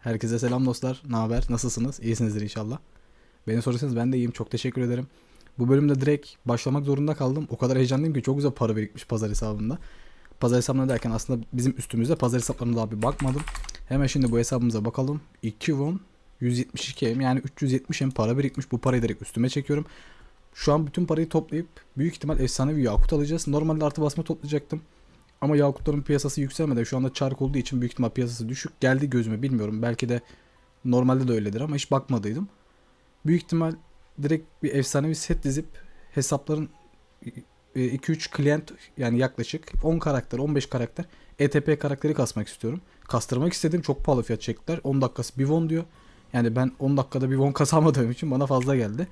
Herkese selam dostlar. Ne haber? Nasılsınız? İyisinizdir inşallah. Beni sorarsanız ben de iyiyim. Çok teşekkür ederim. Bu bölümde direkt başlamak zorunda kaldım. O kadar heyecanlıyım ki çok güzel para birikmiş pazar hesabında. Pazar hesabına derken aslında bizim üstümüzde pazar hesaplarına daha bir bakmadım. Hemen şimdi bu hesabımıza bakalım. 2 won 172 M yani 370 M para birikmiş. Bu parayı direkt üstüme çekiyorum. Şu an bütün parayı toplayıp büyük ihtimal efsane bir yakut alacağız. Normalde artı basma toplayacaktım. Ama yakutların piyasası yükselmedi. Şu anda çark olduğu için büyük ihtimal piyasası düşük. Geldi gözüme bilmiyorum. Belki de normalde de öyledir ama hiç bakmadıydım. Büyük ihtimal direkt bir efsanevi set dizip hesapların 2-3 klient yani yaklaşık 10 karakter 15 karakter ETP karakteri kasmak istiyorum. Kastırmak istedim çok pahalı fiyat çektiler. 10 dakikası bir won diyor. Yani ben 10 dakikada bir won kasamadığım için bana fazla geldi.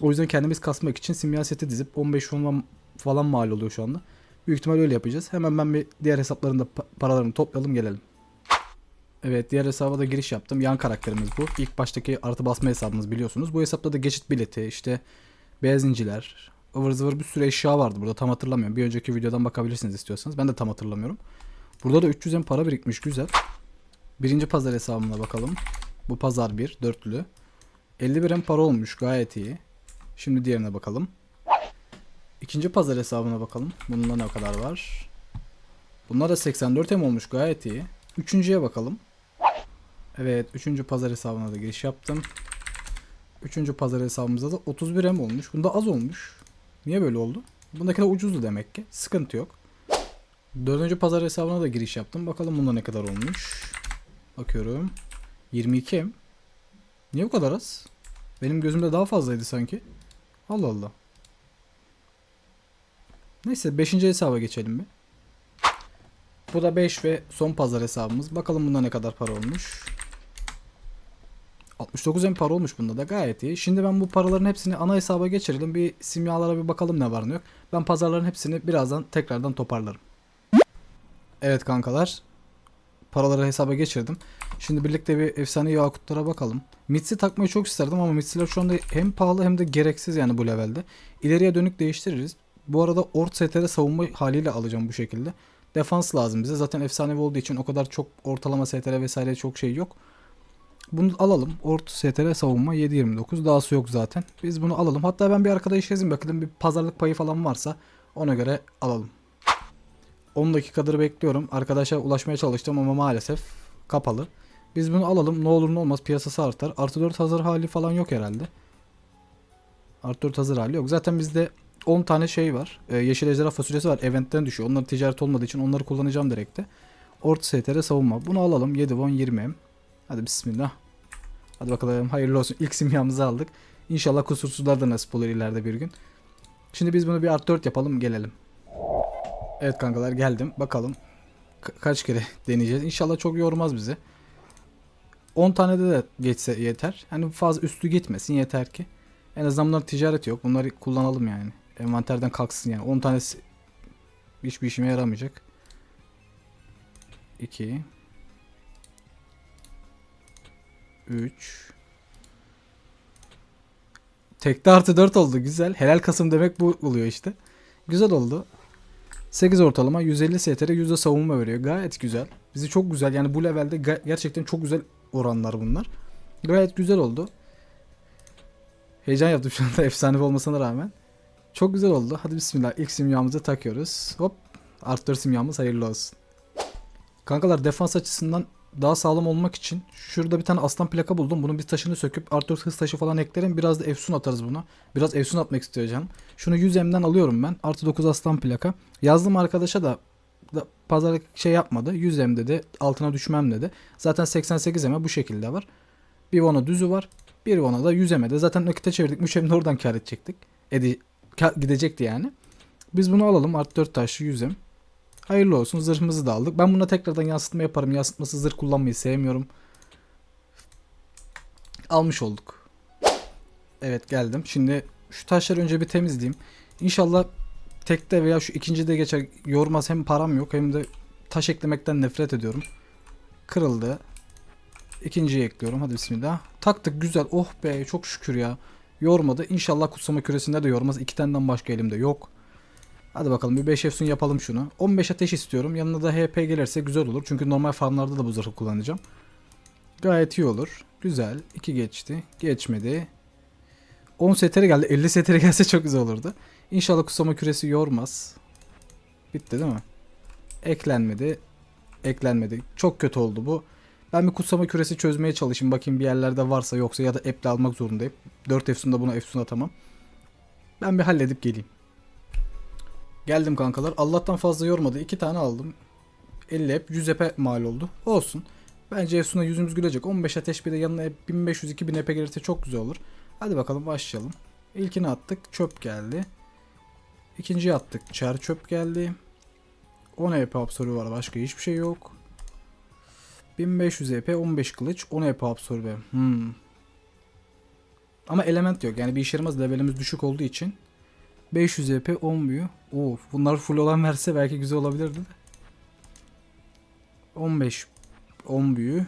O yüzden kendimiz kasmak için simya seti dizip 15 won falan mal oluyor şu anda. Büyük ihtimal öyle yapacağız. Hemen ben bir diğer hesaplarında pa- paralarını toplayalım gelelim. Evet diğer hesaba da giriş yaptım. Yan karakterimiz bu. İlk baştaki artı basma hesabımız biliyorsunuz. Bu hesapta da geçit bileti işte beyaz inciler ıvır zıvır bir sürü eşya vardı burada tam hatırlamıyorum. Bir önceki videodan bakabilirsiniz istiyorsanız. Ben de tam hatırlamıyorum. Burada da 300 en para birikmiş güzel. Birinci pazar hesabına bakalım. Bu pazar bir dörtlü. 51 en para olmuş gayet iyi. Şimdi diğerine bakalım. İkinci pazar hesabına bakalım. Bunda ne kadar var? Bunlar da 84 em olmuş gayet iyi. Üçüncüye bakalım. Evet üçüncü pazar hesabına da giriş yaptım. Üçüncü pazar hesabımızda da 31 em olmuş. Bunda az olmuş. Niye böyle oldu? Bundaki de ucuzdu demek ki. Sıkıntı yok. Dördüncü pazar hesabına da giriş yaptım. Bakalım bunda ne kadar olmuş. Bakıyorum. 22 em. Niye bu kadar az? Benim gözümde daha fazlaydı sanki. Allah Allah. Neyse 5. hesaba geçelim bir. Bu da 5 ve son pazar hesabımız. Bakalım bunda ne kadar para olmuş. 69 en para olmuş bunda da gayet iyi. Şimdi ben bu paraların hepsini ana hesaba geçirelim. Bir simyalara bir bakalım ne var ne yok. Ben pazarların hepsini birazdan tekrardan toparlarım. Evet kankalar. Paraları hesaba geçirdim. Şimdi birlikte bir efsane yakutlara bakalım. Mitsi takmayı çok isterdim ama mitsiler şu anda hem pahalı hem de gereksiz yani bu levelde. İleriye dönük değiştiririz. Bu arada Ort STR savunma haliyle alacağım bu şekilde. Defans lazım bize. Zaten efsanevi olduğu için o kadar çok ortalama STR vesaire çok şey yok. Bunu alalım. Ort STR savunma 7.29. Dahası yok zaten. Biz bunu alalım. Hatta ben bir arkadaş yazayım bakalım bir pazarlık payı falan varsa ona göre alalım. 10 dakikadır bekliyorum. Arkadaşa ulaşmaya çalıştım ama maalesef kapalı. Biz bunu alalım. Ne olur ne olmaz piyasası artar. Artı 4 hazır hali falan yok herhalde. Artı 4 hazır hali yok. Zaten bizde 10 tane şey var. Ee, yeşil ejderha fasulyesi var. Eventten düşüyor. Onlar ticaret olmadığı için onları kullanacağım direkte. Orta STR savunma. Bunu alalım. 7 won 20 m. Hadi bismillah. Hadi bakalım hayırlı olsun. İlk simyamızı aldık. İnşallah kusursuzlar da nasip olur ileride bir gün. Şimdi biz bunu bir art 4 yapalım gelelim. Evet kankalar geldim. Bakalım ka- kaç kere deneyeceğiz. İnşallah çok yormaz bizi. 10 tane de, de geçse yeter. Hani fazla üstü gitmesin yeter ki. En azından bunların ticareti yok. Bunları kullanalım yani. Envanterden kalksın yani. 10 tanesi hiçbir işime yaramayacak. 2 3 Tekte artı 4 oldu. Güzel. Helal Kasım demek bu oluyor işte. Güzel oldu. 8 ortalama 150 STR yüzde savunma veriyor. Gayet güzel. Bizi çok güzel yani bu levelde gerçekten çok güzel oranlar bunlar. Gayet güzel oldu. Heyecan yaptım şu anda efsane olmasına rağmen. Çok güzel oldu. Hadi bismillah ilk simyamızı takıyoruz. Hop. Artı 4 simyamız hayırlı olsun. Kankalar defans açısından daha sağlam olmak için şurada bir tane aslan plaka buldum. Bunun bir taşını söküp artı 4 hız taşı falan eklerim. Biraz da efsun atarız buna. Biraz efsun atmak istiyor. Şunu 100M'den alıyorum ben. Artı 9 aslan plaka. Yazdım arkadaşa da, da pazarlık şey yapmadı. 100M dedi. Altına düşmem dedi. Zaten 88 M bu şekilde var. Bir Vona düzü var. Bir Vona da 100 M'de. Zaten nakite çevirdik. 3 M'de oradan kar edecektik. Kar- gidecekti yani. Biz bunu alalım. Artı 4 taşlı 100 M. Hayırlı olsun. Zırhımızı da aldık. Ben buna tekrardan yansıtma yaparım. Yansıtması zırh kullanmayı sevmiyorum. Almış olduk. Evet geldim. Şimdi şu taşları önce bir temizleyeyim. İnşallah tekte veya şu ikincide geçer yormaz. Hem param yok hem de taş eklemekten nefret ediyorum. Kırıldı. İkinciyi ekliyorum. Hadi bismillah. Taktık güzel. Oh be çok şükür ya. Yormadı. İnşallah kutsama küresinde de yormaz. İki taneden başka elimde yok. Hadi bakalım bir 5 efsun yapalım şunu. 15 ateş istiyorum. Yanına da HP gelirse güzel olur. Çünkü normal farmlarda da bu zırhı kullanacağım. Gayet iyi olur. Güzel. 2 geçti. Geçmedi. 10 STR geldi. 50 STR gelse çok güzel olurdu. İnşallah kutsama küresi yormaz. Bitti değil mi? Eklenmedi. Eklenmedi. Çok kötü oldu bu. Ben bir kutsama küresi çözmeye çalışayım. Bakayım bir yerlerde varsa yoksa ya da app'le almak zorundayım. 4 Efsun'da buna Efsun atamam. Ben bir halledip geleyim. Geldim kankalar. Allah'tan fazla yormadı. 2 tane aldım. 50 ep 100 ep'e mal oldu. Olsun. Bence Efsun'a yüzümüz gülecek. 15 ateş bir de yanına 1500-2000 ep'e gelirse çok güzel olur. Hadi bakalım başlayalım. İlkini attık. Çöp geldi. İkinciyi attık. Çer çöp geldi. 10 EP absorbe var. Başka hiçbir şey yok. 1500 EP 15 kılıç 10 EP absorbe. Hmm. Ama element yok. Yani bir işe yaramaz. Levelimiz düşük olduğu için. 500 EP 10 büyü. Of bunlar full olan verse belki güzel olabilirdi de. 15 10 büyü.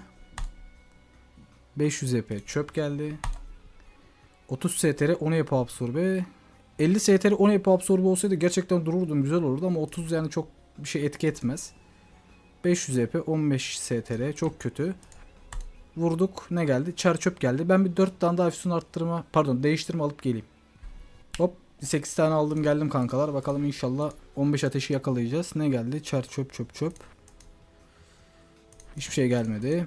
500 EP çöp geldi. 30 STR 10 EP absorbe. 50 STR 10 EP absorbe olsaydı gerçekten dururdum güzel olurdu ama 30 yani çok bir şey etki etmez. 500 EP 15 STR çok kötü. Vurduk ne geldi? Çer çöp geldi. Ben bir 4 tane daha efsun arttırma pardon değiştirme alıp geleyim. Hop 8 tane aldım geldim kankalar. Bakalım inşallah 15 ateşi yakalayacağız. Ne geldi? Çer çöp çöp çöp. Hiçbir şey gelmedi.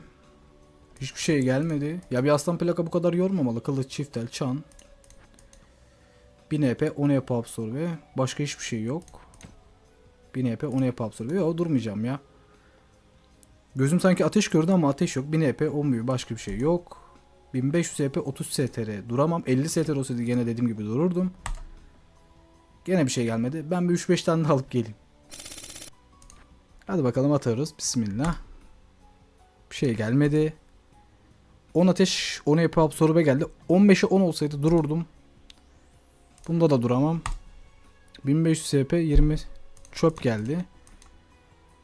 Hiçbir şey gelmedi. Ya bir aslan plaka bu kadar yormamalı. Kılıç, çiftel, çan. 1000 EP, 10 EP absorbe. Başka hiçbir şey yok. 1000 EP, 10 EP absorbe. Yok durmayacağım ya. Gözüm sanki ateş gördü ama ateş yok. 1000 EP, 10 büyü. Başka bir şey yok. 1500 EP, 30 STR. Duramam. 50 STR olsaydı gene dediğim gibi dururdum. Gene bir şey gelmedi. Ben bir 3-5 tane alıp geleyim. Hadi bakalım atarız. Bismillah. Bir şey gelmedi. 10 ateş 10 EP absorbe geldi. 15'e 10 olsaydı dururdum. Bunda da duramam. 1500 EP 20 çöp geldi.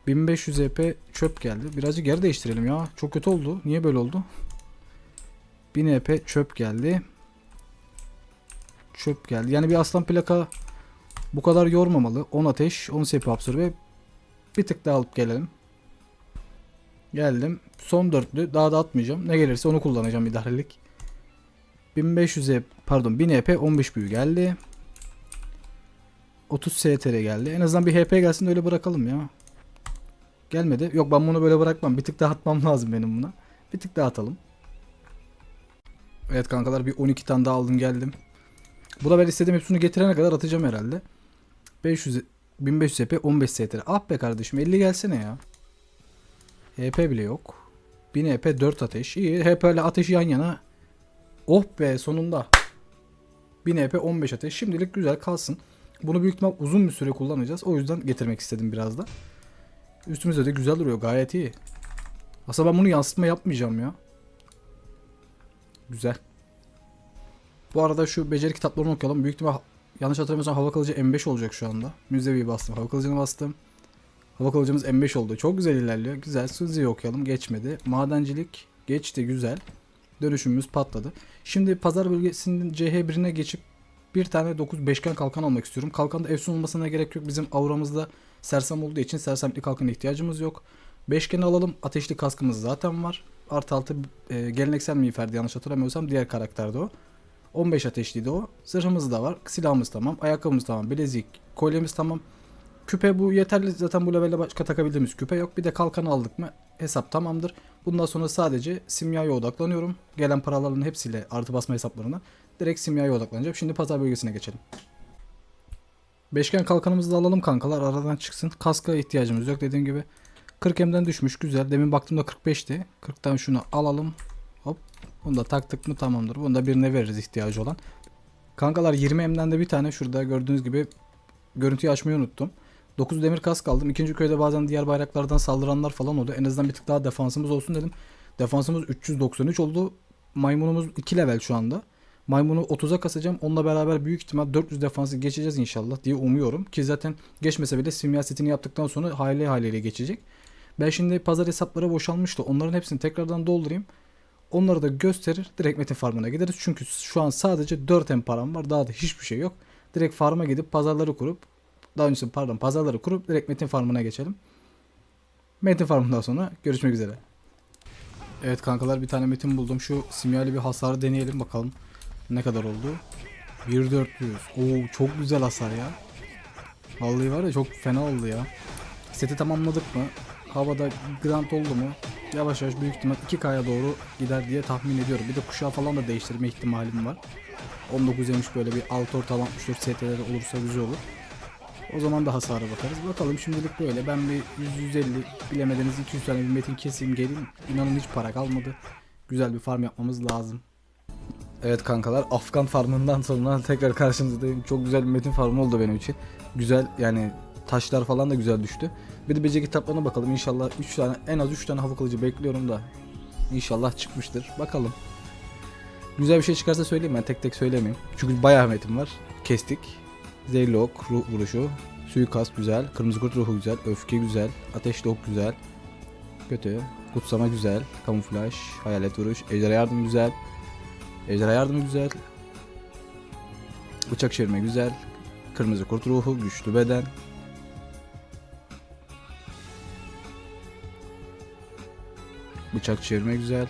1500 EP çöp geldi. Birazcık yer değiştirelim ya. Çok kötü oldu. Niye böyle oldu? 1000 EP çöp geldi. Çöp geldi. Yani bir aslan plaka bu kadar yormamalı. 10 ateş, 10 SP absorbe. Bir tık daha alıp gelelim. Geldim. Son dörtlü. Daha da atmayacağım. Ne gelirse onu kullanacağım idarelik. 1500 EP, pardon 1000 EP 15 büyü geldi. 30 STR geldi. En azından bir HP gelsin de öyle bırakalım ya. Gelmedi. Yok ben bunu böyle bırakmam. Bir tık daha atmam lazım benim buna. Bir tık daha atalım. Evet kankalar bir 12 tane daha aldım geldim. Bu da ben istediğim hepsini getirene kadar atacağım herhalde. 500 1500 HP 15 STR. Ah be kardeşim 50 gelsene ya. HP bile yok. 1000 HP 4 ateş. İyi. HP ile ateşi yan yana. Oh be sonunda. 1000 HP 15 ateş. Şimdilik güzel kalsın. Bunu büyük ihtimal uzun bir süre kullanacağız. O yüzden getirmek istedim biraz da. Üstümüzde de güzel duruyor. Gayet iyi. Aslında ben bunu yansıtma yapmayacağım ya. Güzel. Bu arada şu beceri kitaplarını okuyalım. Büyük ihtimal yanlış hatırlamıyorsam hava kılıcı M5 olacak şu anda. Müzevi bastım. Hava kılıcını bastım. Hava kılıcımız M5 oldu. Çok güzel ilerliyor. Güzel. Suzi'yi okuyalım. Geçmedi. Madencilik geçti. Güzel. Dönüşümümüz patladı. Şimdi pazar bölgesinin CH1'ine geçip bir tane 9 beşgen kalkan almak istiyorum. Kalkanda efsun olmasına gerek yok. Bizim auramızda sersem olduğu için sersemlik kalkana ihtiyacımız yok. Beşgeni alalım. Ateşli kaskımız zaten var. Artı altı e, geleneksel miğferdi yanlış hatırlamıyorsam. Diğer karakterde o. 15 ateşliydi o. Zırhımız da var. Silahımız tamam. Ayakkabımız tamam. Bilezik. Kolyemiz tamam. Küpe bu yeterli. Zaten bu levelde başka takabildiğimiz küpe yok. Bir de kalkan aldık mı hesap tamamdır. Bundan sonra sadece simyaya odaklanıyorum. Gelen paraların hepsiyle artı basma hesaplarına. Direkt simyaya odaklanacağım. Şimdi pazar bölgesine geçelim. Beşgen kalkanımızı da alalım kankalar. Aradan çıksın. Kaska ihtiyacımız yok dediğim gibi. 40 M'den düşmüş. Güzel. Demin baktığımda 45'ti. 40'tan şunu alalım. Hop. Bunu da taktık mı tamamdır. Bunu da birine veririz ihtiyacı olan. Kankalar 20 M'den de bir tane şurada gördüğünüz gibi görüntüyü açmayı unuttum. 9 demir kask aldım. İkinci köyde bazen diğer bayraklardan saldıranlar falan oluyor. En azından bir tık daha defansımız olsun dedim. Defansımız 393 oldu. Maymunumuz 2 level şu anda. Maymunu 30'a kasacağım. Onunla beraber büyük ihtimal 400 defansı geçeceğiz inşallah diye umuyorum. Ki zaten geçmese bile simya setini yaptıktan sonra hale haliyle geçecek. Ben şimdi pazar hesapları boşalmıştı. Onların hepsini tekrardan doldurayım. Onları da gösterir. Direkt Metin Farm'ına gideriz. Çünkü şu an sadece 4 M param var. Daha da hiçbir şey yok. Direkt farma gidip pazarları kurup daha öncesi pardon pazarları kurup direkt Metin Farm'ına geçelim. Metin Farm'dan sonra görüşmek üzere. Evet kankalar bir tane metin buldum. Şu simyali bir hasarı deneyelim bakalım. Ne kadar oldu? 1400. Oo çok güzel hasar ya. Vallahi var ya çok fena oldu ya. Seti tamamladık mı? Havada grant oldu mu? Yavaş yavaş büyük ihtimal 2K'ya doğru gider diye tahmin ediyorum. Bir de kuşağı falan da değiştirme ihtimalim var. 19 yemiş böyle bir alt ortalama 64 ST'leri olursa güzel olur. O zaman da hasara bakarız. Bakalım şimdilik böyle. Ben bir 100-150 bilemediniz 200 tane bir metin keseyim geleyim. İnanın hiç para kalmadı. Güzel bir farm yapmamız lazım. Evet kankalar Afgan farmından sonra tekrar karşınızdayım. Çok güzel bir metin farmı oldu benim için. Güzel yani taşlar falan da güzel düştü. Bir de beceri kitaplarına bakalım. İnşallah 3 tane en az 3 tane hava kılıcı bekliyorum da. İnşallah çıkmıştır. Bakalım. Güzel bir şey çıkarsa söyleyeyim ben tek tek söylemeyeyim. Çünkü bayağı metin var. Kestik. Zehirli ok, ruh vuruşu, suikast güzel, kırmızı kurt ruhu güzel, öfke güzel, ateşli ok güzel, kötü, kutsama güzel, kamuflaj, hayalet vuruş, ejderha yardımı güzel, ejderha yardımı güzel, bıçak çevirme güzel, kırmızı kurt ruhu, güçlü beden, bıçak çevirme güzel,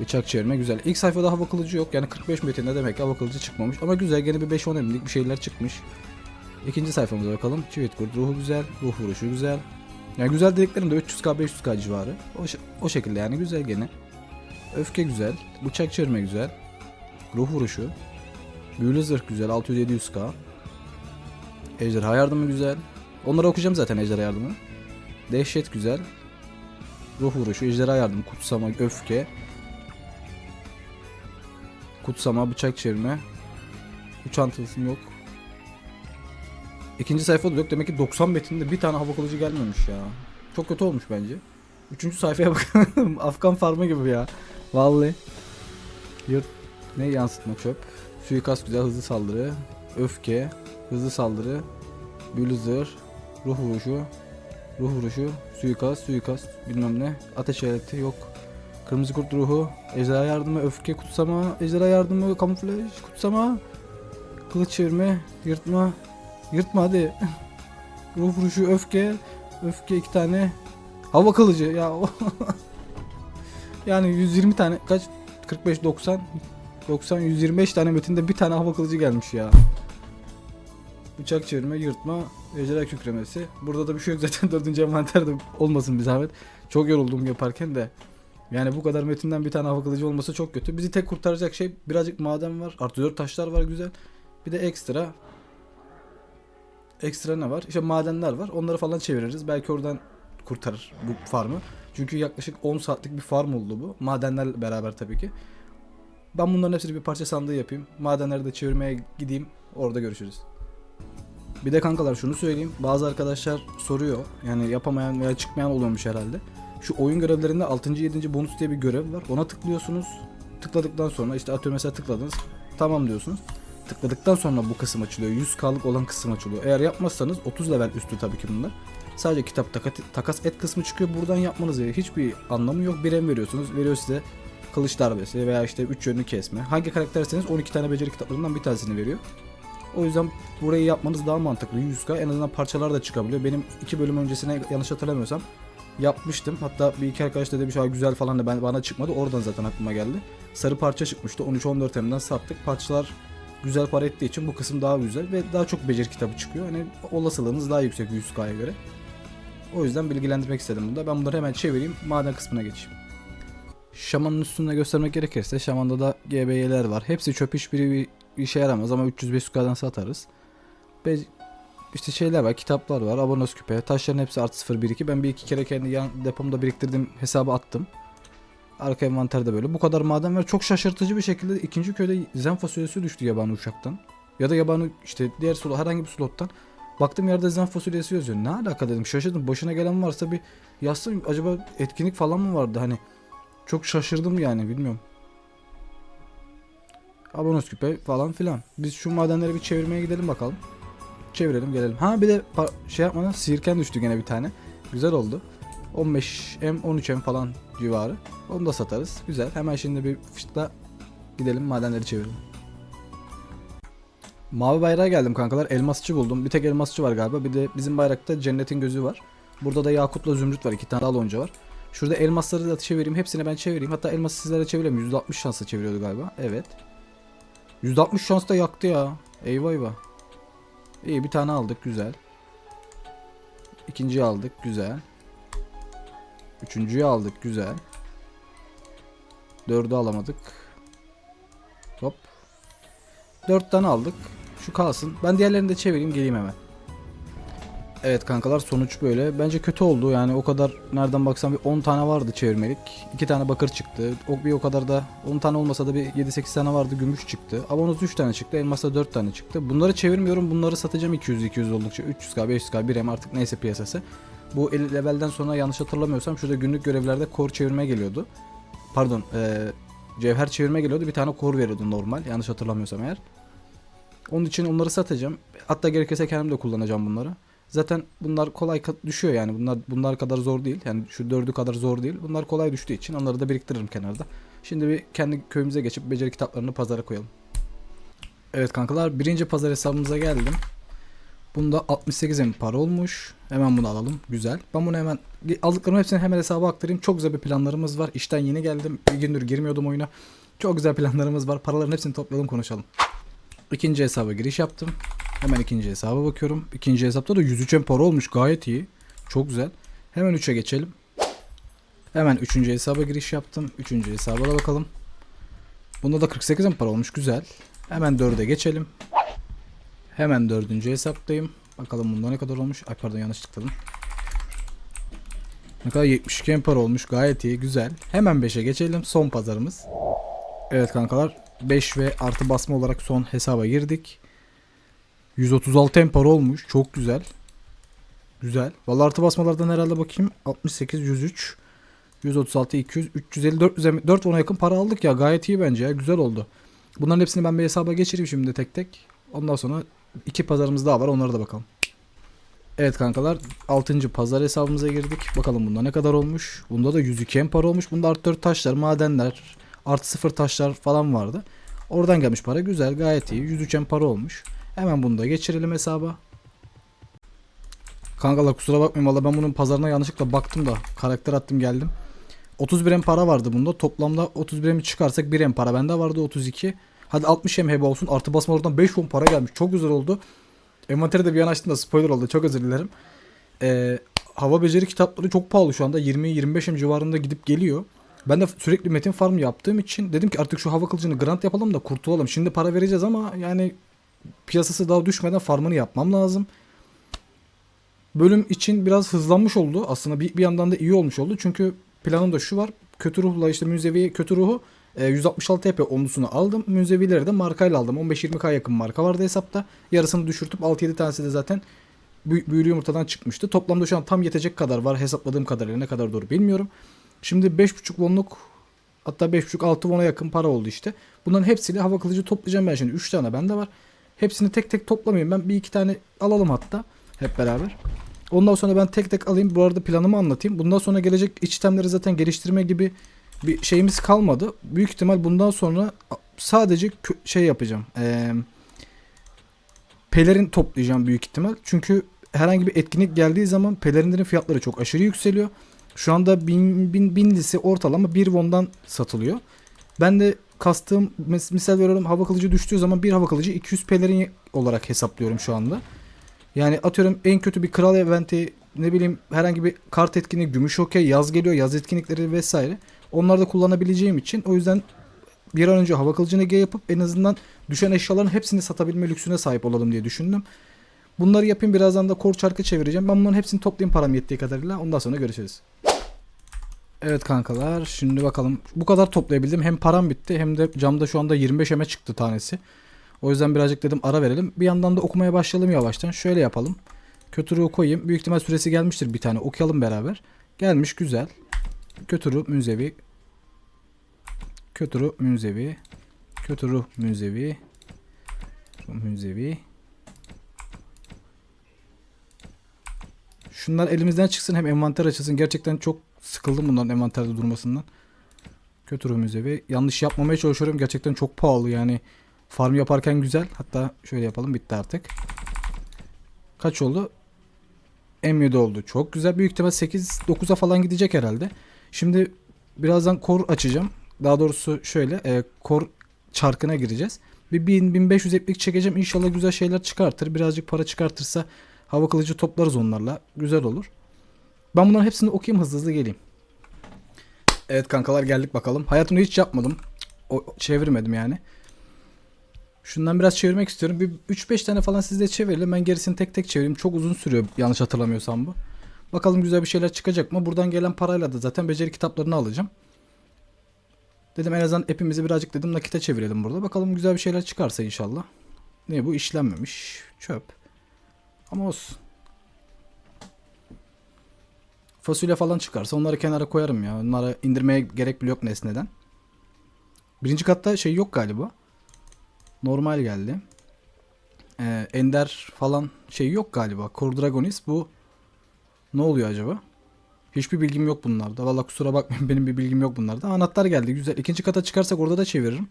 Bıçak çevirme güzel. İlk sayfada hava kılıcı yok. Yani 45 metinde demek ki hava kılıcı çıkmamış. Ama güzel gene bir 5-10 emlik bir şeyler çıkmış. İkinci sayfamıza bakalım. Çivit kurt ruhu güzel. Ruh vuruşu güzel. Yani güzel dediklerim de 300k 500k civarı. O, o şekilde yani güzel gene. Öfke güzel. Bıçak çevirme güzel. Ruh vuruşu. Büyülü zırh güzel. 600-700k. Ejderha yardımı güzel. Onları okuyacağım zaten ejderha yardımı. Dehşet güzel. Ruh vuruşu, ejderha yardımı, kutsama, öfke, Kutsama, bıçak çevirme. Bu çantasın yok. İkinci sayfada yok. Demek ki 90 metinde bir tane hava kılıcı gelmemiş ya. Çok kötü olmuş bence. Üçüncü sayfaya bakalım. Afgan farmı gibi ya. Vallahi. Yırt. Ne yansıtma çöp. Suikast güzel hızlı saldırı. Öfke. Hızlı saldırı. Büyülü zırh. Ruh vuruşu. Ruh vuruşu. Suikast. Suikast. Bilmem ne. Ateş aleti yok. Kırmızı kurt ruhu, ejderha yardımı, öfke, kutsama, ejderha yardımı, kamuflaj, kutsama, kılıç çevirme, yırtma, yırtma hadi. Ruh vuruşu, öfke, öfke iki tane, hava kılıcı ya. yani 120 tane kaç 45 90 90 125 tane metinde bir tane hava kılıcı gelmiş ya. Bıçak çevirme, yırtma, ejderha kükremesi. Burada da bir şey yok zaten dördüncü envanterde olmasın bir zahmet. Çok yoruldum yaparken de. Yani bu kadar metinden bir tane hava kılıcı olması çok kötü. Bizi tek kurtaracak şey birazcık maden var. Artı 4 taşlar var güzel. Bir de ekstra ekstra ne var? İşte madenler var. Onları falan çeviririz. Belki oradan kurtarır bu farmı. Çünkü yaklaşık 10 saatlik bir farm oldu bu. Madenler beraber tabii ki. Ben bunların hepsini bir parça sandığı yapayım. Madenleri de çevirmeye gideyim. Orada görüşürüz. Bir de kankalar şunu söyleyeyim. Bazı arkadaşlar soruyor. Yani yapamayan veya çıkmayan oluyormuş herhalde. Şu oyun görevlerinde 6. 7. bonus diye bir görev var. Ona tıklıyorsunuz. Tıkladıktan sonra işte atıyorum mesela tıkladınız. Tamam diyorsunuz. Tıkladıktan sonra bu kısım açılıyor. 100K'lık olan kısım açılıyor. Eğer yapmazsanız 30 level üstü tabii ki bunlar. Sadece kitap taka- takas et kısmı çıkıyor. Buradan yapmanız gerekiyor. Hiçbir anlamı yok. Bir em veriyorsunuz. Veriyor size kılıç darbesi veya işte 3 yönlü kesme. Hangi karakterseniz 12 tane beceri kitaplarından bir tanesini veriyor. O yüzden burayı yapmanız daha mantıklı. 100k en azından parçalar da çıkabiliyor. Benim 2 bölüm öncesine yanlış hatırlamıyorsam yapmıştım. Hatta bir iki arkadaş da demiş abi güzel falan da ben, bana çıkmadı. Oradan zaten aklıma geldi. Sarı parça çıkmıştı. 13-14 M'den sattık. Parçalar güzel para ettiği için bu kısım daha güzel ve daha çok beceri kitabı çıkıyor. Hani olasılığınız daha yüksek 100K'ya göre. O yüzden bilgilendirmek istedim bunda. Ben bunları hemen çevireyim. Maden kısmına geçeyim. Şamanın üstünde göstermek gerekirse Şaman'da da GBY'ler var. Hepsi çöp hiçbiri bir işe yaramaz ama 300-500K'dan satarız. Be işte şeyler var, kitaplar var, abonos küpe, taşların hepsi artı 012. Ben bir iki kere kendi yan depomda biriktirdim, hesaba attım. Arka envanterde böyle. Bu kadar maden var. Çok şaşırtıcı bir şekilde ikinci köyde zen fasulyesi düştü yabani uçaktan. Ya da yabani işte diğer slot, herhangi bir slottan. Baktım yerde zen fasulyesi yazıyor. Ne alaka dedim. Şaşırdım. Başına gelen varsa bir yazsın. Acaba etkinlik falan mı vardı? Hani çok şaşırdım yani bilmiyorum. Abonos küpe falan filan. Biz şu madenleri bir çevirmeye gidelim bakalım. Çevirelim gelelim. Ha bir de şey yapmadan sirken düştü gene bir tane. Güzel oldu. 15M 13M falan civarı. Onu da satarız. Güzel. Hemen şimdi bir fışla gidelim madenleri çevirelim. Mavi bayrağa geldim kankalar. Elmasçı buldum. Bir tek elmasçı var galiba. Bir de bizim bayrakta cennetin gözü var. Burada da Yakut'la Zümrüt var. İki tane daha lonca var. Şurada elmasları da çevireyim. Hepsini ben çevireyim. Hatta elması sizlere çevireyim. %60 şansla çeviriyordu galiba. Evet. %60 şans da yaktı ya. Eyvah eyvah. İyi bir tane aldık. Güzel. İkinciyi aldık. Güzel. Üçüncüyü aldık. Güzel. Dördü alamadık. Hop. Dört tane aldık. Şu kalsın. Ben diğerlerini de çevireyim geleyim hemen. Evet kankalar sonuç böyle. Bence kötü oldu. Yani o kadar nereden baksan bir 10 tane vardı çevirmelik. 2 tane bakır çıktı. O bir o kadar da 10 tane olmasa da bir 7-8 tane vardı gümüş çıktı. Abonoz 3 tane çıktı. Elmas'a 4 tane çıktı. Bunları çevirmiyorum. Bunları satacağım 200-200 oldukça. 300k 500k 1 hem artık neyse piyasası. Bu 50 levelden sonra yanlış hatırlamıyorsam şurada günlük görevlerde kor çevirme geliyordu. Pardon, eee cevher çevirme geliyordu. Bir tane kor veriyordu normal. Yanlış hatırlamıyorsam eğer. Onun için onları satacağım. Hatta gerekirse kendim de kullanacağım bunları. Zaten bunlar kolay düşüyor yani. Bunlar bunlar kadar zor değil. Yani şu dördü kadar zor değil. Bunlar kolay düştüğü için onları da biriktiririm kenarda. Şimdi bir kendi köyümüze geçip beceri kitaplarını pazara koyalım. Evet kankalar birinci pazar hesabımıza geldim. Bunda 68 em para olmuş. Hemen bunu alalım. Güzel. Ben bunu hemen aldıklarımın hepsini hemen hesaba aktarayım. Çok güzel bir planlarımız var. İşten yeni geldim. Bir gündür girmiyordum oyuna. Çok güzel planlarımız var. Paraların hepsini toplayalım konuşalım. İkinci hesaba giriş yaptım. Hemen ikinci hesaba bakıyorum. İkinci hesapta da 103 em para olmuş. Gayet iyi. Çok güzel. Hemen 3'e geçelim. Hemen üçüncü hesaba giriş yaptım. Üçüncü hesaba da bakalım. Bunda da 48 em para olmuş. Güzel. Hemen 4'e geçelim. Hemen dördüncü hesaptayım. Bakalım bunda ne kadar olmuş. Ay pardon yanlış tıkladım. Ne kadar 72 em para olmuş. Gayet iyi. Güzel. Hemen 5'e geçelim. Son pazarımız. Evet kankalar. 5 ve artı basma olarak son hesaba girdik. 136 em para olmuş. Çok güzel. Güzel. Vallahi artı basmalardan herhalde bakayım. 68, 103, 136, 200, 350, 400, 4 ona yakın para aldık ya. Gayet iyi bence ya. Güzel oldu. Bunların hepsini ben bir hesaba geçireyim şimdi tek tek. Ondan sonra iki pazarımız daha var. Onlara da bakalım. Evet kankalar 6. pazar hesabımıza girdik. Bakalım bunda ne kadar olmuş. Bunda da 102 em para olmuş. Bunda artı 4 taşlar, madenler, artı 0 taşlar falan vardı. Oradan gelmiş para. Güzel gayet iyi. 103 em para olmuş. Hemen bunu da geçirelim hesaba. Kankalar kusura bakmayın valla ben bunun pazarına yanlışlıkla baktım da karakter attım geldim. 31 em para vardı bunda. Toplamda 31 emi çıkarsak 1 em para bende vardı 32. Hadi 60 em heba olsun. Artı basma oradan 5 won para gelmiş. Çok güzel oldu. Envanteri de bir an açtım da spoiler oldu. Çok özür dilerim. Ee, hava beceri kitapları çok pahalı şu anda. 20-25 em civarında gidip geliyor. Ben de sürekli metin farm yaptığım için dedim ki artık şu hava kılıcını grant yapalım da kurtulalım. Şimdi para vereceğiz ama yani piyasası daha düşmeden farmını yapmam lazım. Bölüm için biraz hızlanmış oldu. Aslında bir, bir yandan da iyi olmuş oldu. Çünkü planımda şu var. Kötü ruhla işte münzevi kötü ruhu e, 166 EP onlusunu aldım. Münzevileri de markayla aldım. 15-20k yakın marka vardı hesapta. Yarısını düşürtüp 6-7 tanesi de zaten büy- büyülü yumurtadan çıkmıştı. Toplamda şu an tam yetecek kadar var. Hesapladığım kadarıyla ne kadar doğru bilmiyorum. Şimdi 5.5 wonluk hatta 5.5-6 won'a yakın para oldu işte. Bunların hepsiyle hava kılıcı toplayacağım ben şimdi. 3 tane bende var. Hepsini tek tek toplamayayım. Ben bir iki tane alalım hatta hep beraber. Ondan sonra ben tek tek alayım. Bu arada planımı anlatayım. Bundan sonra gelecek iç itemleri zaten geliştirme gibi bir şeyimiz kalmadı. Büyük ihtimal bundan sonra sadece şey yapacağım. Ee, pelerin toplayacağım büyük ihtimal. Çünkü herhangi bir etkinlik geldiği zaman pelerinlerin fiyatları çok aşırı yükseliyor. Şu anda bin, bin, bin lise ortalama 1 won'dan satılıyor. Ben de kastığım misal veriyorum hava kılıcı düştüğü zaman bir hava kılıcı 200 pelerin olarak hesaplıyorum şu anda. Yani atıyorum en kötü bir kral eventi ne bileyim herhangi bir kart etkinliği gümüş okey yaz geliyor yaz etkinlikleri vesaire. Onları da kullanabileceğim için o yüzden bir an önce hava kılıcını G yapıp en azından düşen eşyaların hepsini satabilme lüksüne sahip olalım diye düşündüm. Bunları yapayım birazdan da kor çarkı çevireceğim. Ben bunların hepsini toplayayım param yettiği kadarıyla. Ondan sonra görüşürüz. Evet kankalar şimdi bakalım. Bu kadar toplayabildim. Hem param bitti hem de camda şu anda 25 eme çıktı tanesi. O yüzden birazcık dedim ara verelim. Bir yandan da okumaya başlayalım yavaştan. Şöyle yapalım. Kötü koyayım. Büyük ihtimal süresi gelmiştir bir tane. Okuyalım beraber. Gelmiş güzel. Kötü ruh münzevi. Kötü ruh münzevi. Kötü ruh münzevi. Münzevi. Şunlar elimizden çıksın hem envanter açılsın. Gerçekten çok sıkıldım bunların envanterde durmasından. Kötü ruh müzevi. Yanlış yapmamaya çalışıyorum. Gerçekten çok pahalı yani. Farm yaparken güzel. Hatta şöyle yapalım bitti artık. Kaç oldu? M7 oldu. Çok güzel. Büyük ihtimal 8-9'a falan gidecek herhalde. Şimdi birazdan kor açacağım. Daha doğrusu şöyle e, kor çarkına gireceğiz. Bir 1000-1500 eplik çekeceğim. İnşallah güzel şeyler çıkartır. Birazcık para çıkartırsa hava kılıcı toplarız onlarla. Güzel olur. Ben bunların hepsini okuyayım hızlı hızlı geleyim. Evet kankalar geldik bakalım. Hayatımda hiç yapmadım. O, çevirmedim yani. Şundan biraz çevirmek istiyorum. Bir 3-5 tane falan siz de çevirelim. Ben gerisini tek tek çevireyim. Çok uzun sürüyor yanlış hatırlamıyorsam bu. Bakalım güzel bir şeyler çıkacak mı? Buradan gelen parayla da zaten beceri kitaplarını alacağım. Dedim en azından hepimizi birazcık dedim nakite çevirelim burada. Bakalım güzel bir şeyler çıkarsa inşallah. Ne bu işlenmemiş. Çöp. Ama olsun. Fasulye falan çıkarsa onları kenara koyarım ya. Onları indirmeye gerek bile yok nesneden. Birinci katta şey yok galiba. Normal geldi. Ee, Ender falan şey yok galiba. Core Dragonis bu ne oluyor acaba? Hiçbir bilgim yok bunlarda. Valla kusura bakmayın benim bir bilgim yok bunlarda. Anahtar geldi güzel. İkinci kata çıkarsak orada da çeviririm.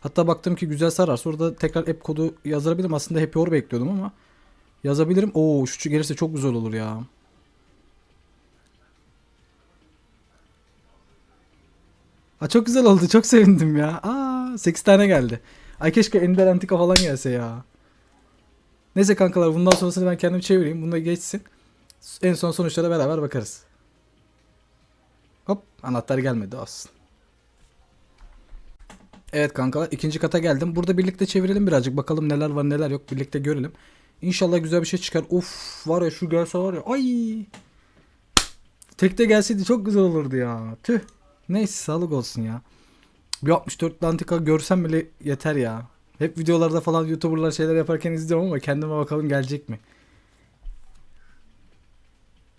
Hatta baktım ki güzel sararsa orada tekrar app kodu yazabilirim. Aslında Happy Hour bekliyordum ama yazabilirim. Oo şu gelirse çok güzel olur ya. Aa, çok güzel oldu. Çok sevindim ya. Aa 8 tane geldi. Ay keşke Ender Antika falan gelse ya. Neyse kankalar bundan sonrasını ben kendim çevireyim. Bunda geçsin. En son sonuçlara beraber bakarız. Hop anahtar gelmedi olsun. Evet kankalar ikinci kata geldim. Burada birlikte çevirelim birazcık. Bakalım neler var neler yok. Birlikte görelim. İnşallah güzel bir şey çıkar. Of var ya şu gelse var ya. Ay. Tekte gelseydi çok güzel olurdu ya. Tüh. Neyse sağlık olsun ya. Bir 64 antika görsem bile yeter ya. Hep videolarda falan YouTuber'lar şeyler yaparken izliyorum ama kendime bakalım gelecek mi?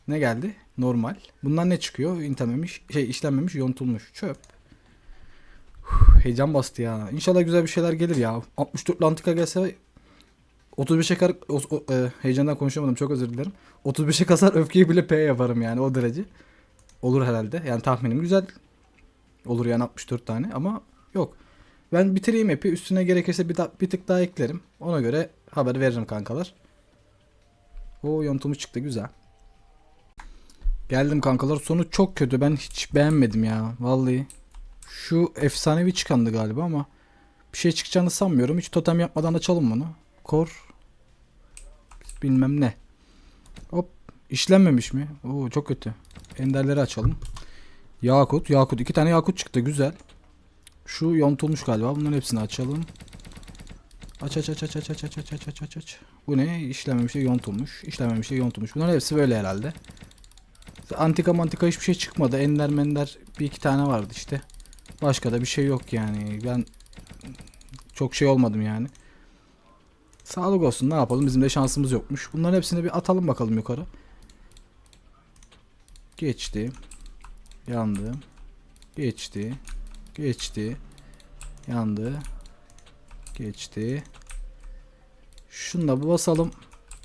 Ne geldi? Normal. Bundan ne çıkıyor? İntememiş, şey işlenmemiş, yontulmuş. Çöp. Heyecan bastı ya. İnşallah güzel bir şeyler gelir ya. 64 antika gelse 35'e kar o, e, heyecandan konuşamadım çok özür dilerim. 35'e kasar öfkeyi bile P yaparım yani o derece. Olur herhalde. Yani tahminim güzel. Olur yani 64 tane ama yok. Ben bitireyim hepi üstüne gerekirse bir, da- bir tık daha eklerim. Ona göre haber veririm kankalar. O yontumu çıktı güzel. Geldim kankalar sonu çok kötü ben hiç beğenmedim ya vallahi. Şu efsanevi çıkandı galiba ama bir şey çıkacağını sanmıyorum. Hiç totem yapmadan açalım bunu. Kor bilmem ne. Hop işlenmemiş mi? Oo çok kötü. Enderleri açalım. Yakut, Yakut. iki tane Yakut çıktı. Güzel. Şu yontulmuş galiba. Bunların hepsini açalım. Aç aç aç aç aç aç aç aç aç aç aç. Bu ne? İşlememiş de yontulmuş. İşlememiş de yontulmuş. Bunların hepsi böyle herhalde. Antika mantika hiçbir şey çıkmadı. Ender mender bir iki tane vardı işte. Başka da bir şey yok yani. Ben çok şey olmadım yani. Sağlık olsun ne yapalım bizim de şansımız yokmuş. Bunların hepsini bir atalım bakalım yukarı. Geçti. Yandı. Geçti. Geçti. Yandı. Geçti. Şunla bir basalım.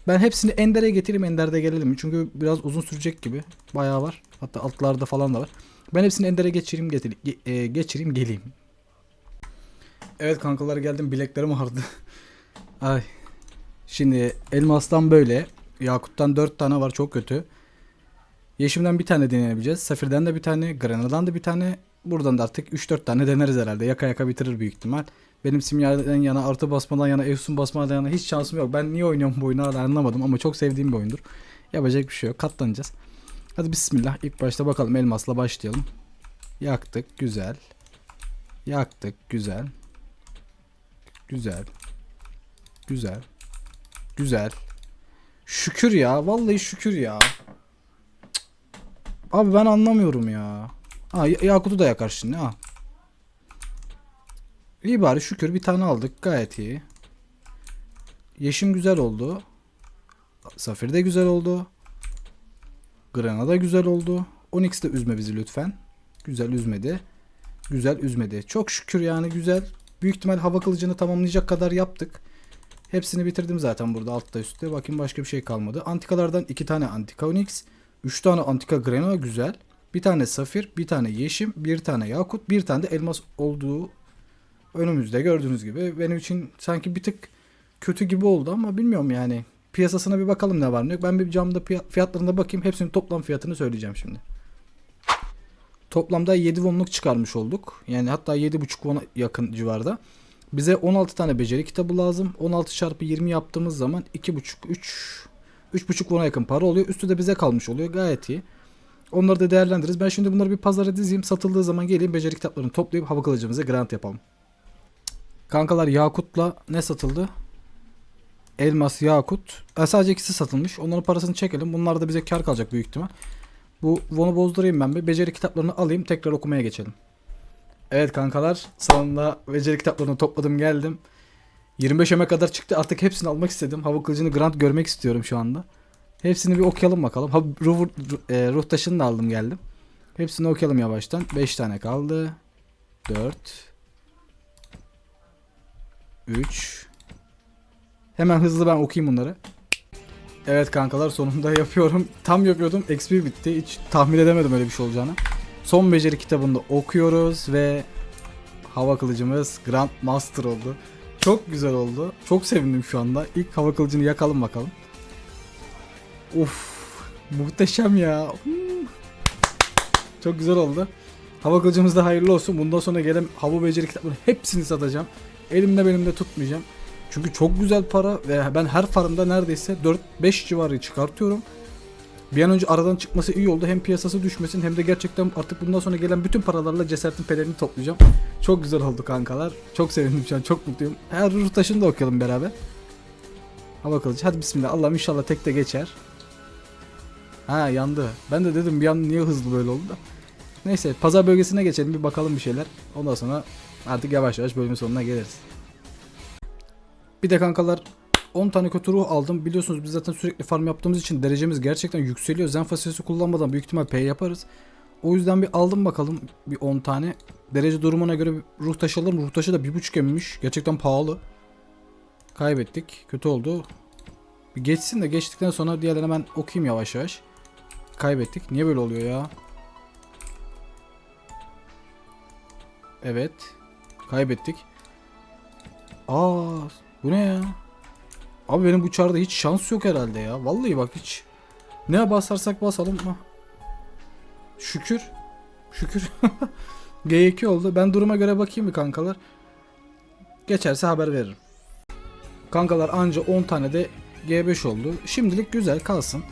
Ben hepsini Ender'e getireyim Ender'de gelelim. Çünkü biraz uzun sürecek gibi. Bayağı var. Hatta altlarda falan da var. Ben hepsini Ender'e geçireyim getireyim, ge- e, geçireyim geleyim. Evet kankalar geldim bileklerim ağrıdı. Ay. Şimdi elmastan böyle. Yakut'tan 4 tane var çok kötü. Yeşim'den bir tane deneyebileceğiz. Safir'den de bir tane. Grana'dan da bir tane. Buradan da artık 3-4 tane deneriz herhalde. Yaka yaka bitirir büyük ihtimal. Benim simyadan yana, artı basmadan yana, Efsun basmadan yana hiç şansım yok. Ben niye oynuyorum bu oyunu hala anlamadım ama çok sevdiğim bir oyundur. Yapacak bir şey yok. Katlanacağız. Hadi bismillah. İlk başta bakalım elmasla başlayalım. Yaktık. Güzel. Yaktık. Güzel. Güzel. Güzel. Güzel. Şükür ya. Vallahi şükür ya. Abi ben anlamıyorum ya. Ha Ya- Yakut'u da yakar şimdi ha. İyi bari şükür bir tane aldık gayet iyi. Yeşim güzel oldu. Safir de güzel oldu. Grana da güzel oldu. Onyx de üzme bizi lütfen. Güzel üzmedi. Güzel üzmedi. Çok şükür yani güzel. Büyük ihtimal hava kılıcını tamamlayacak kadar yaptık. Hepsini bitirdim zaten burada altta üstte. Bakayım başka bir şey kalmadı. Antikalardan iki tane antika Onyx. Üç tane antika Grena güzel. Bir tane safir, bir tane yeşim, bir tane yakut, bir tane de elmas olduğu Önümüzde gördüğünüz gibi benim için sanki bir tık kötü gibi oldu ama bilmiyorum yani. Piyasasına bir bakalım ne var ne yok. Ben bir camda fiyatlarına bakayım. Hepsinin toplam fiyatını söyleyeceğim şimdi. Toplamda 7 wonluk çıkarmış olduk. Yani hatta 7.5 won'a yakın civarda. Bize 16 tane beceri kitabı lazım. 16 çarpı 20 yaptığımız zaman 2.5 3 3.5 won'a yakın para oluyor. Üstü de bize kalmış oluyor. Gayet iyi. Onları da değerlendiririz. Ben şimdi bunları bir pazara dizeyim. Satıldığı zaman geleyim beceri kitaplarını toplayıp hava kılıcımıza grant yapalım. Kankalar Yakut'la ne satıldı? Elmas, Yakut. E, sadece ikisi satılmış. Onların parasını çekelim. Bunlar da bize kar kalacak büyük ihtimal. Bu Von'u bozdurayım ben bir. Beceri kitaplarını alayım. Tekrar okumaya geçelim. Evet kankalar. Sonunda beceri kitaplarını topladım geldim. 25 eme kadar çıktı. Artık hepsini almak istedim. Hava kılıcını grant görmek istiyorum şu anda. Hepsini bir okuyalım bakalım. Ha, ruh, ruh, e, taşını da aldım geldim. Hepsini okuyalım yavaştan. 5 tane kaldı. 4 3 Hemen hızlı ben okuyayım bunları. Evet kankalar sonunda yapıyorum. Tam yapıyordum. XP bitti. Hiç tahmin edemedim öyle bir şey olacağını. Son beceri kitabında okuyoruz ve hava kılıcımız Grand Master oldu. Çok güzel oldu. Çok sevindim şu anda. İlk hava kılıcını yakalım bakalım. Uf, muhteşem ya. Hmm. Çok güzel oldu. Hava kılıcımız da hayırlı olsun. Bundan sonra gelen hava beceri kitaplarını hepsini satacağım. Elimde benim de tutmayacağım. Çünkü çok güzel para ve ben her farmda neredeyse 4-5 civarı çıkartıyorum. Bir an önce aradan çıkması iyi oldu. Hem piyasası düşmesin hem de gerçekten artık bundan sonra gelen bütün paralarla cesaretin pelerini toplayacağım. Çok güzel oldu kankalar. Çok sevindim şu an. Çok mutluyum. Her ruh taşını da okuyalım beraber. Hava kılıcı. Hadi bismillah. Allah'ım inşallah tek de geçer. Ha yandı. Ben de dedim bir an niye hızlı böyle oldu da. Neyse pazar bölgesine geçelim bir bakalım bir şeyler. Ondan sonra artık yavaş yavaş bölümün sonuna geliriz. Bir de kankalar 10 tane kötü ruh aldım. Biliyorsunuz biz zaten sürekli farm yaptığımız için derecemiz gerçekten yükseliyor. Zen fasulyesi kullanmadan büyük ihtimal P yaparız. O yüzden bir aldım bakalım bir 10 tane. Derece durumuna göre ruh taşı alırım. Ruh taşı da 1.5 emmiş. Gerçekten pahalı. Kaybettik. Kötü oldu. Bir geçsin de geçtikten sonra diğerlerine ben okuyayım yavaş yavaş. Kaybettik. Niye böyle oluyor ya? Evet. Kaybettik. Aa, bu ne ya? Abi benim bu çarda hiç şans yok herhalde ya. Vallahi bak hiç. Ne basarsak basalım. Ha. Şükür. Şükür. G2 oldu. Ben duruma göre bakayım mı kankalar? Geçerse haber veririm. Kankalar anca 10 tane de G5 oldu. Şimdilik güzel kalsın.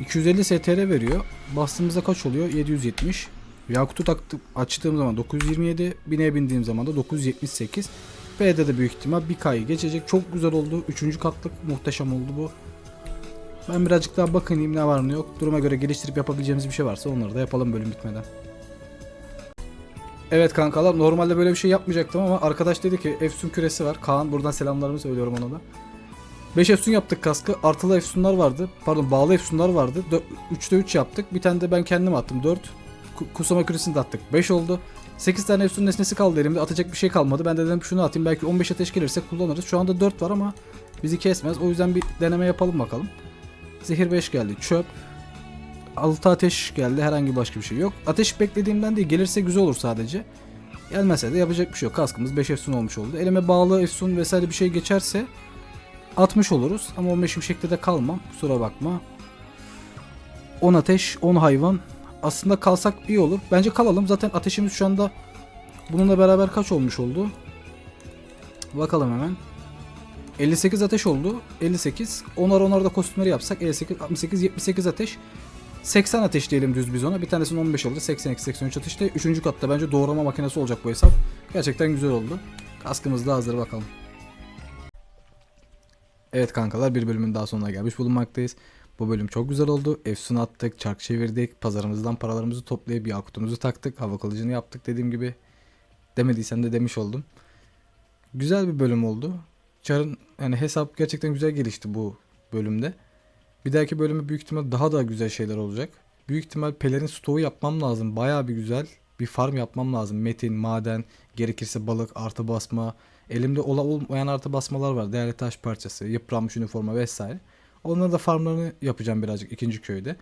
250 STR veriyor. Bastığımızda kaç oluyor? 770. Yakut'u taktım, açtığım zaman 927. Bine bindiğim zaman da 978. B'de de büyük ihtimal bir K'yı geçecek. Çok güzel oldu. Üçüncü katlık muhteşem oldu bu. Ben birazcık daha bakınayım ne var ne yok. Duruma göre geliştirip yapabileceğimiz bir şey varsa onları da yapalım bölüm bitmeden. Evet kankalar normalde böyle bir şey yapmayacaktım ama arkadaş dedi ki Efsun küresi var. Kaan buradan selamlarımı söylüyorum ona da. 5 Efsun yaptık kaskı. Artılı Efsunlar vardı. Pardon bağlı Efsunlar vardı. 3'te 3 yaptık. Bir tane de ben kendim attım 4. Kusama küresini de attık. 5 oldu. 8 tane Efsun nesnesi kaldı elimde. Atacak bir şey kalmadı. Ben de dedim şunu atayım. Belki 15 ateş gelirse kullanırız. Şu anda 4 var ama bizi kesmez. O yüzden bir deneme yapalım bakalım. Zehir 5 geldi. Çöp. 6 ateş geldi. Herhangi başka bir şey yok. Ateş beklediğimden değil. Gelirse güzel olur sadece. Gelmezse de yapacak bir şey yok. Kaskımız 5 Efsun olmuş oldu. Elime bağlı Efsun vesaire bir şey geçerse 60 oluruz. Ama 15 şimşekte de kalmam. Kusura bakma. 10 ateş, 10 hayvan. Aslında kalsak iyi olur. Bence kalalım. Zaten ateşimiz şu anda bununla beraber kaç olmuş oldu? Bakalım hemen. 58 ateş oldu. 58. Onar onar da kostümleri yapsak 58, 68, 78 ateş. 80 ateş diyelim düz biz ona. Bir tanesinin 15 oldu. 82, 83 ateşte. Üçüncü katta bence doğrama makinesi olacak bu hesap. Gerçekten güzel oldu. Kaskımız da hazır bakalım. Evet kankalar bir bölümün daha sonuna gelmiş bulunmaktayız. Bu bölüm çok güzel oldu. Efsun attık, çark çevirdik, pazarımızdan paralarımızı toplayıp yakutumuzu taktık, hava kılıcını yaptık dediğim gibi. Demediysem de demiş oldum. Güzel bir bölüm oldu. Çar'ın yani hesap gerçekten güzel gelişti bu bölümde. Bir dahaki bölümde büyük ihtimal daha da güzel şeyler olacak. Büyük ihtimal pelerin stoğu yapmam lazım. Bayağı bir güzel bir farm yapmam lazım. Metin, maden, gerekirse balık, artı basma. Elimde ola olmayan artı basmalar var. Değerli taş parçası, yıpranmış üniforma vesaire. Onların da farmlarını yapacağım birazcık ikinci köyde.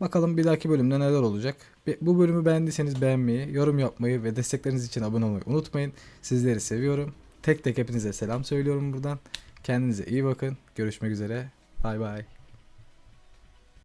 Bakalım bir dahaki bölümde neler olacak. Bu bölümü beğendiyseniz beğenmeyi, yorum yapmayı ve destekleriniz için abone olmayı unutmayın. Sizleri seviyorum. Tek tek hepinize selam söylüyorum buradan. Kendinize iyi bakın. Görüşmek üzere. Bay bay.